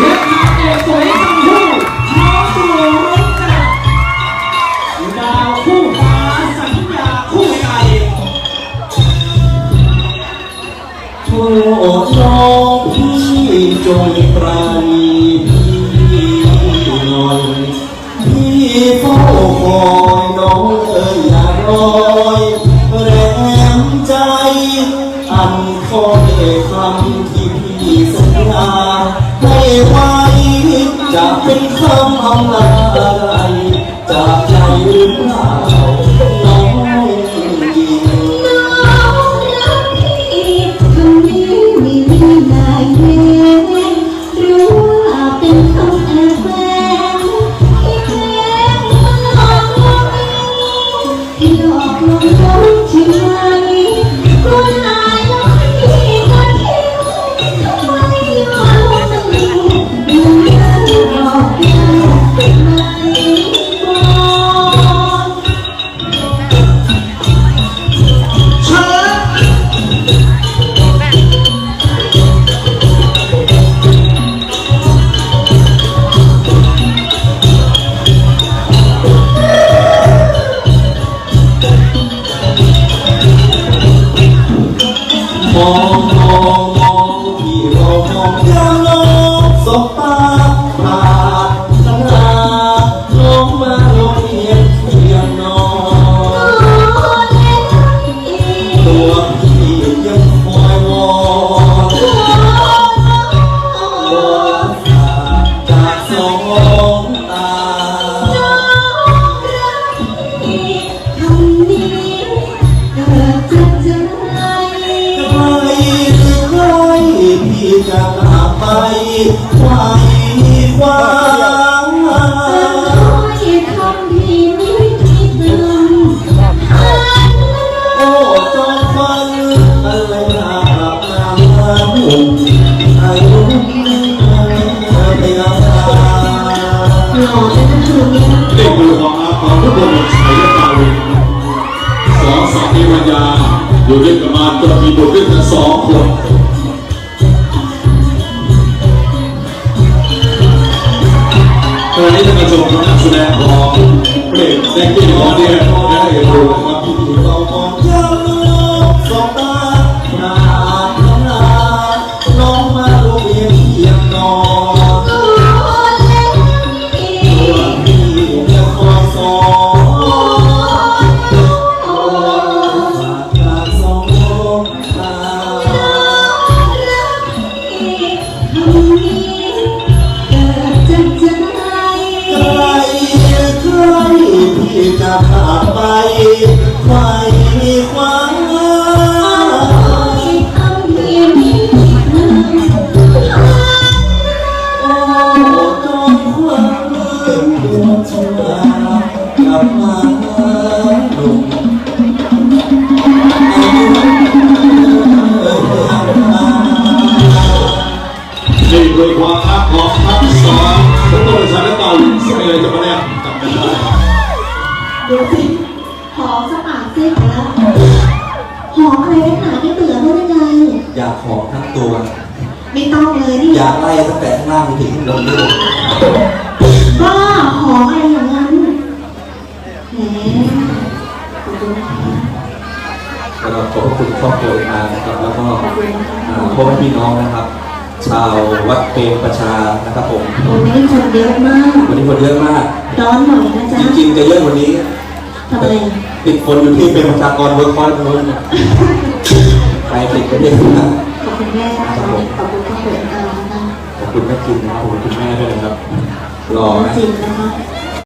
และนางเอกสวยทั้งคู่น้องตัวรุ่งจากดาวคู่ฟ้าสัญญาคู่ใจโปรดน้องพี่จงปราณีพี่หน่อยพี่เฝ้าคอย จะเป็นคำอำลาอะไรจากใจหรือเปล่า ม ไหวคว้าโอ้จอมฟันอะไรหนาบนาหุ่นอายุไม่งามเด็กบุรุษของอาของทุกคนใช้ยาวินสองสามีปัญญาอยู่ด้วยกันมาจนมีบุตรด้วยกันสองคน ตอนนี้จะมาชมนักแสดงของเพลงแดงกี้ของเนี่ยได้เห็นดูนะครับเรามอง ที่จะพาไปไขว้คว้าโอ้จอมขวัญดวงชะตากลับมาหนุ่ม นี่คือความรักของทั้งสองทุกคนช้ตาลินสมัยเลยจะมาเนี่ยจับกันได้ ดูสิหอมสะอาดซิแล้วหอมอะไรนักหนาไม่เบื่อได้ยังไงอยากขอทั้งตัว ไม่ต้องเลยนี่อยากไล่ตั้งแต่ข้างล่างถึงข้างบนด้วยบ้าหอมอะไรอย่างนั้นแหมขอบคุณนะคะแล้วก็ขอบพระคุณครอบครัวมานะครับแล้วก็ขอบคุณนะคะอ่าพ่อแม่พี่น้องนะครับ ชาววัดเปรมประชานะครับผมวันนี้คนเยอะมาก วันนี้คนเยอะมาก ร้อนหน่อยนะจ๊ะ จริงๆจะเยอะกว่านี้ทำไมติดคนอยู่ที่เป็นประชากรเวิร์คพอยต์คนนู้นไปติดกันเยอะมากขอบคุณแม่นะคะขอบคุณครอบครัวเออนะคะขอบคุณแม่จินนะครับขอบคุณคุณแม่ด้วยนะครับรอน้องนะจินนะคะจ